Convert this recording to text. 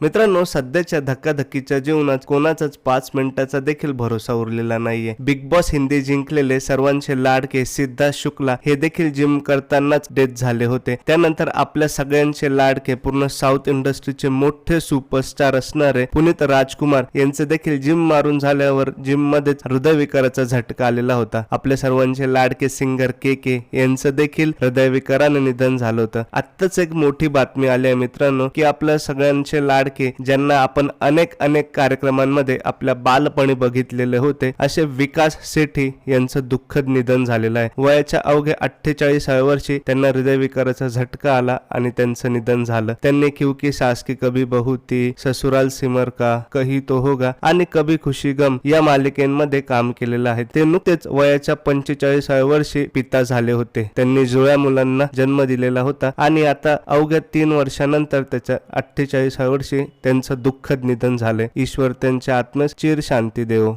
मित्रांनो सध्याच्या धक्काधक्कीच्या जीवनात कोणाचाच पाच मिनिटाचा देखील भरोसा उरलेला नाहीये. बिग बॉस हिंदी जिंकलेले सर्वांचे लाडके सिद्धार्थ शुक्ला हे देखील जिम करतानाच डेथ झाले होते. त्यानंतर आपल्या सगळ्यांचे लाडके पूर्ण साऊथ इंडस्ट्रीचे मोठे सुपरस्टार असणारे पुनीत राजकुमार यांचे देखील जिम मारून झाल्यावर जिम मध्येच हृदयविकाराचा झटका आलेला होता. आपल्या सर्वांचे लाडके सिंगर के के यांचं देखील हृदयविकाराने निधन झालं होतं. आत्ताच एक मोठी बातमी आली आहे मित्रांनो की आपल्या सगळ्यांचे लाड लाडके ज्यांना आपण अनेक अनेक कार्यक्रमांमध्ये आपल्या बालपणी बघितलेले होते असे विकास सेठी यांचं दुःखद निधन झालेलं आहे. वयाच्या अवघ्या अठ्ठेचाळीसाव्या वर्षी त्यांना हृदयविकाराचा झटका आला आणि त्यांचं निधन झालं. त्यांनी क्योंकि सास की कभी बहुती ससुराल सिमर का कही तो होगा आणि कभी खुशी गम या मालिकेमध्ये काम केलेलं आहे. ते नुकतेच वयाच्या पंचेचाळीसाव्या वर्षी पिता झाले होते. त्यांनी जुळ्या मुलांना जन्म दिलेला होता आणि आता अवघ्या तीन वर्षानंतर त्याच्या अठ्ठेचाळीसाव्या वर्षी त्यांचं दुःखद निधन झाले. ईश्वर त्यांच्या आत्म्यास चिर शांती देव.